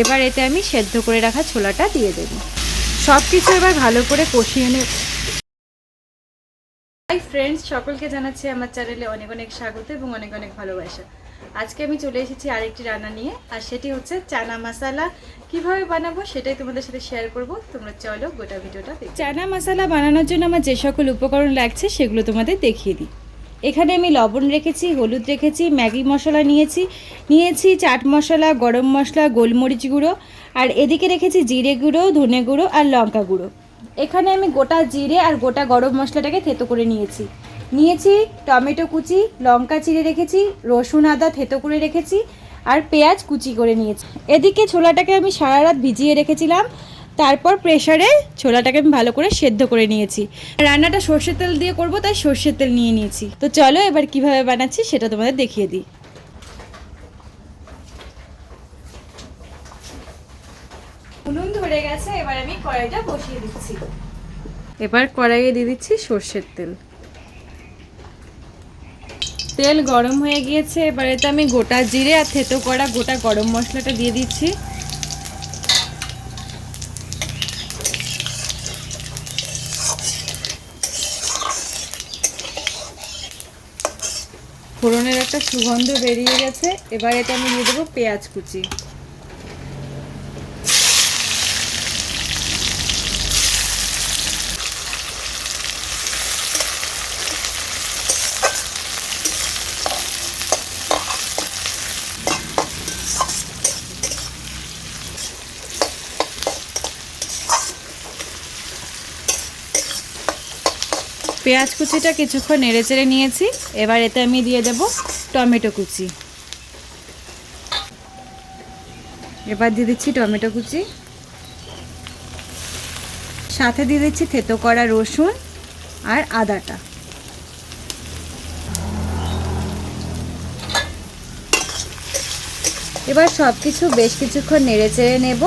এবার এতে আমি সেদ্ধ করে রাখা ছোলাটা দিয়ে দেবো। সব কিছু এবার ভালো করে কষিয়ে নেব। হাই ফ্রেন্ডস সকলকে জানাচ্ছি আমার চ্যানেলে অনেক অনেক স্বাগত এবং অনেক অনেক ভালোবাসা। আজকে আমি চলে এসেছি আরেকটি রান্না নিয়ে, আর সেটি হচ্ছে চানা মশালা। কীভাবে বানাবো সেটাই তোমাদের সাথে শেয়ার করব। তোমরা চলো গোটা ভিডিওটা চানা মশালা বানানোর জন্য আমার যে সকল উপকরণ লাগছে সেগুলো তোমাদের দেখিয়ে দিই। এখানে আমি লবণ রেখেছি, হলুদ রেখেছি, ম্যাগি মশলা নিয়েছি। নিয়েছি চাট মশলা, গরম মশলা, গোলমরিচ গুঁড়ো, আর এদিকে রেখেছি জিরে গুঁড়ো, ধনে গুঁড়ো আর লঙ্কা গুঁড়ো। এখানে আমি গোটা জিরে আর গোটা গরম মশলাটাকে থেতো করে নিয়েছি। নিয়েছি টমেটো কুচি, লঙ্কা চিড়ে রেখেছি, রসুন আদা থেতো করে রেখেছি, আর পেঁয়াজ কুচি করে নিয়েছি। এদিকে ছোলাটাকে আমি সারা রাত ভিজিয়ে রেখেছিলাম। তারপর প্রেশারে ছোলাটাকে আমি ভালো করে সেদ্ধ করে নিয়েছি। রান্নাটা সর্ষের তেল দিয়ে করব, তাই সর্ষের তেল নিয়ে নিয়েছি। তো চলো এবার কীভাবে বানাচ্ছি সেটা তোমাদের দেখিয়ে দিই। উনুন ধরে গেছে, এবার আমি কড়াইটা বসিয়ে দিচ্ছি। এবার কড়াইয়ে দিয়ে দিচ্ছি সর্ষের তেল। তেল গরম হয়ে গিয়েছে, এবার এতে আমি গোটা জিরে আর থেতো করা গোটা গরম মশলাটা দিয়ে দিচ্ছি। ফোড়নের একটা সুগন্ধ বেরিয়ে গেছে। এবার এটা আমি দিয়ে দেবো পেঁয়াজ কুচি। পেঁয়াজ কুচিটা কিছুক্ষণ নেড়ে চেড়ে নিয়েছি। এবার এতে আমি দিয়ে দেব টমেটো কুচি। এবার দিয়ে দিচ্ছি টমেটো কুচি। সাথে দিয়ে দিচ্ছি থেতো করা রসুন আর আদাটা। এবার সব কিছু বেশ কিছুক্ষণ নেড়ে চেড়ে নেব,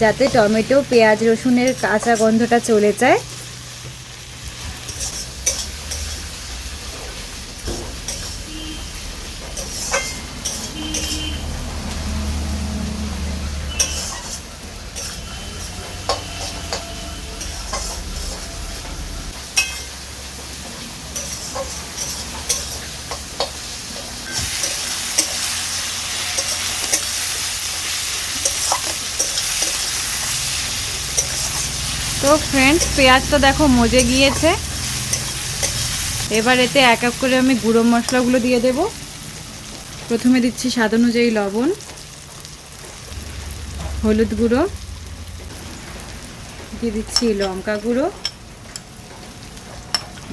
যাতে টমেটো, পেঁয়াজ, রসুনের কাঁচা গন্ধটা চলে যায়। তো ফ্রেন্ডস পেঁয়াজটা দেখো মজে গিয়েছে। এবার এতে এক এক করে আমি গুঁড়ো মশলাগুলো দিয়ে দেব। প্রথমে দিচ্ছি স্বাদ অনুযায়ী লবণ, হলুদ গুঁড়ো, দিয়ে দিচ্ছি লঙ্কা গুঁড়ো,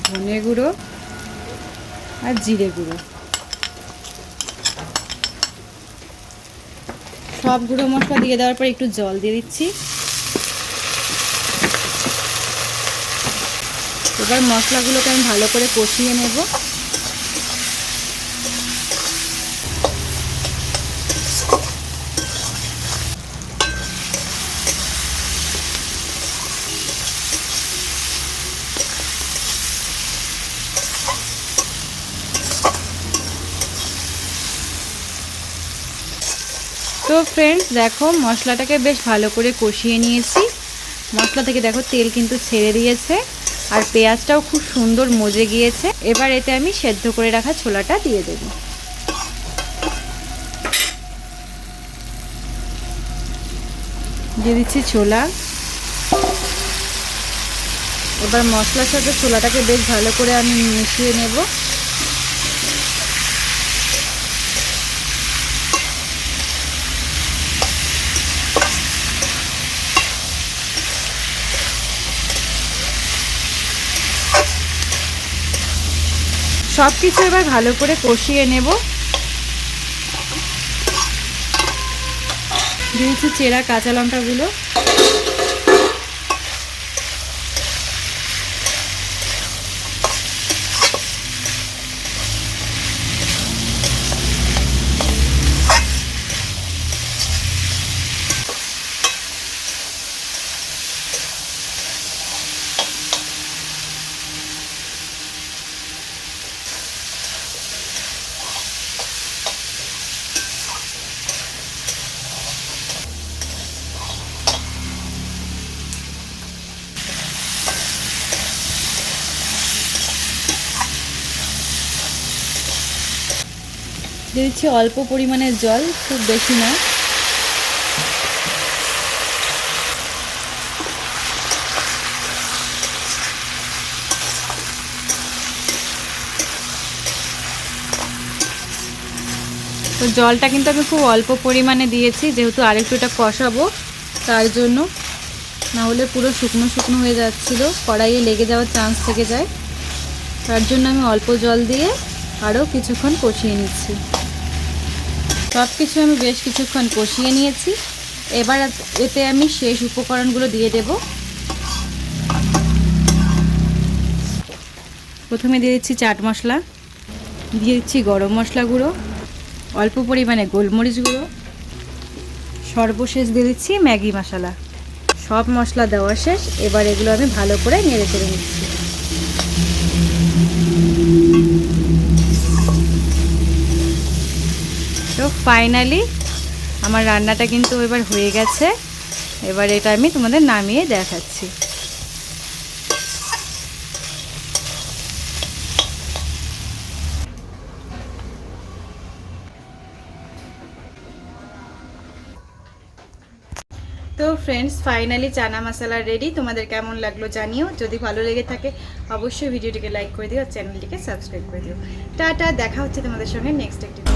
ধনে গুঁড়ো আর জিরে গুঁড়ো। সব গুঁড়ো মশলা দিয়ে দেওয়ার পর একটু জল দিয়ে দিচ্ছি। এবার মশলাগুলোকে আমি ভালো করে কষিয়ে নেব। তো ফ্রেন্ডস দেখো মশলাটাকে বেশ ভালো করে কষিয়ে নিয়েছি। মশলা থেকে দেখো তেল কিন্তু ছেড়ে দিয়েছে আর পেঁয়াজটাও খুব সুন্দর মজে গিয়েছে। এবার এতে আমি সেদ্ধ করে রাখা ছোলাটা দিয়ে দেব। দিয়ে দিচ্ছি ছোলা। এবার মশলার সাথে ছোলাটাকে বেশ ভালো করে আমি মিশিয়ে নেব। সব কিছু এবার ভালো করে কষিয়ে নেব। দিয়েছি চেরা কাঁচা লঙ্কাগুলো। দিয়ে দিচ্ছি অল্প পরিমাণে জল, খুব বেশি না। তো জলটা কিন্তু আমি খুব অল্প পরিমাণে দিয়েছি, যেহেতু আরেকটু এটা কষাবো, তার জন্য। না হলে পুরো শুকনো শুকনো হয়ে যাচ্ছিল, কড়াইয়ে লেগে যাওয়ার চান্স থেকে যায়। তার জন্য আমি অল্প জল দিয়ে আরও কিছুক্ষণ কষিয়ে নিচ্ছি। সব কিছু আমি বেশ কিছুক্ষণ কষিয়ে নিয়েছি। এবার এতে আমি শেষ উপকরণগুলো দিয়ে দেব। প্রথমে দিয়ে দিচ্ছি চাট মশলা, দিয়ে দিচ্ছি গরম মশলা গুঁড়ো, অল্প পরিমাণে গোলমরিচ গুঁড়ো, সর্বশেষ দিয়ে দিচ্ছি ম্যাগি মশলা। সব মশলা দেওয়া শেষ, এবার এগুলো আমি ভালো করে নেড়ে চেড়ে নিচ্ছি। ফাইনালি আমার রান্নাটা কিন্তু এবার হয়ে গেছে। এবার এটা আমি তোমাদের নামিয়ে দেখাচ্ছি। তো friends finally chana masala ready তোমাদের কেমন লাগল জানিও। যদি ভালো লেগে থাকে, অবশ্যই ভিডিওটিকে লাইক করে দিও আর চ্যানেলটিকে সাবস্ক্রাইব করে দিও। টাটা, দেখা হচ্ছে তোমাদের সঙ্গে নেক্সট একটি